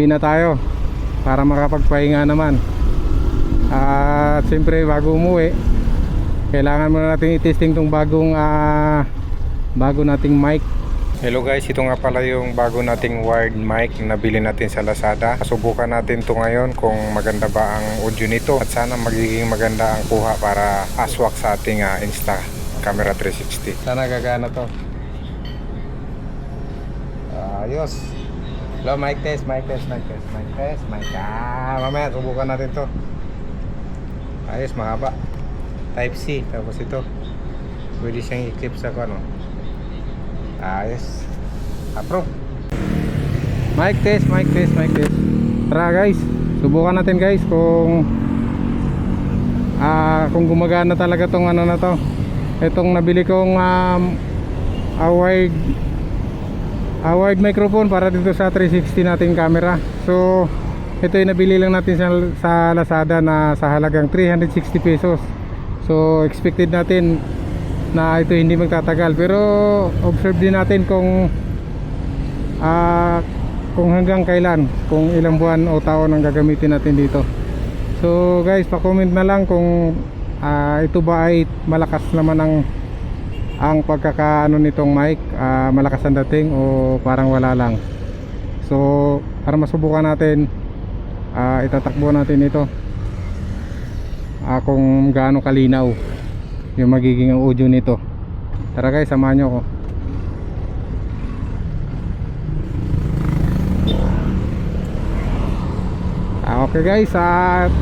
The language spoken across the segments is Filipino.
Uwi na tayo para makapagpahinga naman. At siyempre bago umuwi, kailangan muna natin i-testing tong bagong ah, bago nating mic. Hello guys, ito nga pala yung bago nating wired mic na nabili natin sa Lazada. Subukan natin to ngayon kung maganda ba ang audio nito at sana magiging maganda ang kuha para aswak sa ating ah, Insta Camera 360. Sana gagana to. Ayos. Hello, mic test, mic test, mic test, mic test, mic Ah, mamaya subukan natin to. Ayos, mahaba. Type C, tapos ito. Pwede siyang i-clip sa ano. Ayos. Approve. Mic test, mic test, mic test. Tara guys, subukan natin guys kung ah kung gumagana talaga tong ano na to. Itong nabili kong um, award award microphone para dito sa 360 nating camera. So ito yung nabili lang natin sa, sa Lazada na sa halagang 360 pesos. So expected natin na ito hindi magtatagal pero observe din natin kung ah kung hanggang kailan kung ilang buwan o taon ang gagamitin natin dito so guys pa-comment na lang kung ah, ito ba ay malakas naman ang ang pagkakaano nitong mic ah, malakas ang dating o parang wala lang? So para masubukan natin ah, itatakbo natin ito. Ah, kung gaano kalinaw yung magiging audio nito. Tara guys samahan nyo ako. Okay guys at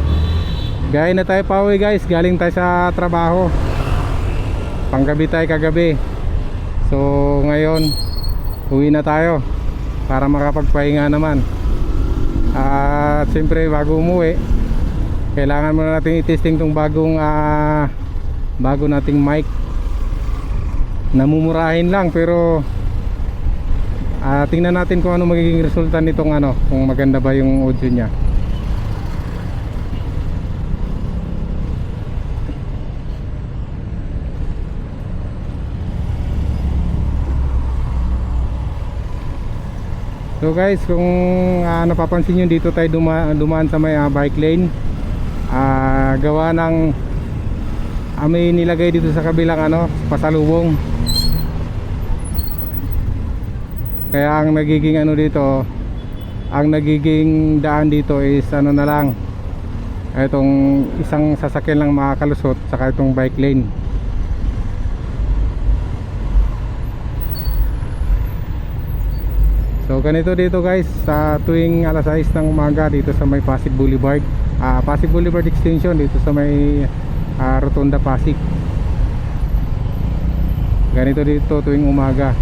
gaya na tayo pauwi guys. Galing tayo sa trabaho panggabi tayo kagabi. So ngayon uwi na tayo para makapagpahinga naman. At siyempre bago umuwi kailangan muna natin i-testing tong bagong ah, bago nating mic. Namumurahin lang pero ah, tingnan natin kung ano magiging resulta nitong ano kung maganda ba yung audio niya So guys, kung ah, napapansin nyo dito tayo duma dumaan sa may ah, bike lane. Ah, gawa ng ah, may nilagay dito sa kabilang ano, pasalubong. Kaya ang nagiging ano dito ang nagiging daan dito is ano na lang itong isang sasakyan lang makakalusot saka itong bike lane So ganito dito guys sa tuwing alas 6 ng umaga dito sa may Pasig Boulevard. Ah, Pasig Boulevard Extension dito sa may ah, Rotunda Pasig. Ganito dito tuwing umaga